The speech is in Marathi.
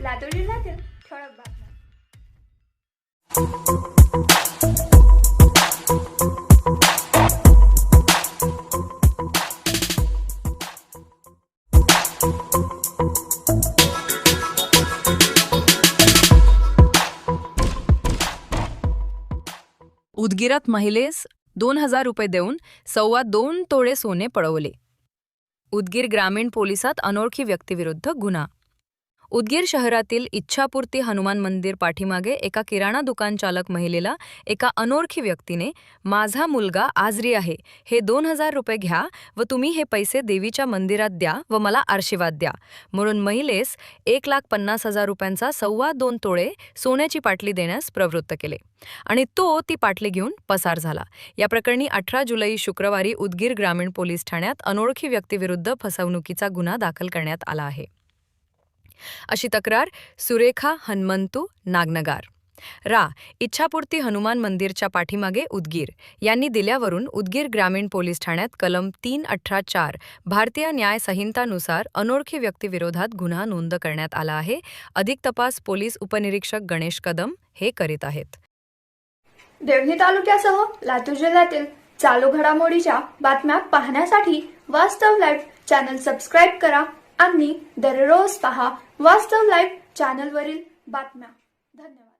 लातूर जिल्ह्यातील ठळक बातम्या उदगीरात महिलेस दोन हजार रुपये देऊन सव्वा दोन तोळे सोने पळवले. उदगीर ग्रामीण पोलिसात अनोळखी व्यक्तीविरुद्ध गुन्हा. उदगीर शहरातील इच्छापूर्ती हनुमान मंदिर पाठीमागे एका किराणा दुकान चालक महिलेला एका अनोळखी व्यक्तीने माझा मुलगा आजरी आहे हे दोन हजार रुपये घ्या व तुम्ही हे पैसे देवीच्या मंदिरात द्या व मला आशीर्वाद द्या. म्हणून महिलेस एक लाख पन्नास हजार रुपयांचा सव्वा दोन तोळे सोन्याची पाटली देण्यास प्रवृत्त केले आणि तो ती पाटली घेऊन पसार झाला. या प्रकरणी अठरा जुलै शुक्रवारी उदगीर ग्रामीण पोलीस ठाण्यात अनोळखी व्यक्तीविरुद्ध फसवणुकीचा गुन्हा दाखल करण्यात आला आहे. अशी तक्रार सुरेखा हनुमंतू नागनगार. रा. इच्छापूर्ती हनुमान मंदिरच्या पाठीमागे उदगीर. यांनी दिल्यावरून उदगीर ग्रामीण पोलीस ठाण्यात कलम तीन अठरा चार भारतीय न्याय संहितानुसार अनोळखी व्यक्तीविरोधात गुन्हा नोंद करण्यात आला आहे. अधिक तपास पोलीस उपनिरीक्षक गणेश कदम हे करीत आहेत. देवणी तालुक्यासह लातूर जिल्ह्यातील चालू घडामोडीच्या बातम्या पाहण्यासाठी वास्तव लाईव्ह चॅनल सबस्क्राईब करा. आम्ही दररोज पहा वास्तव लाईव्ह चॅनलवरील बातम्या. धन्यवाद.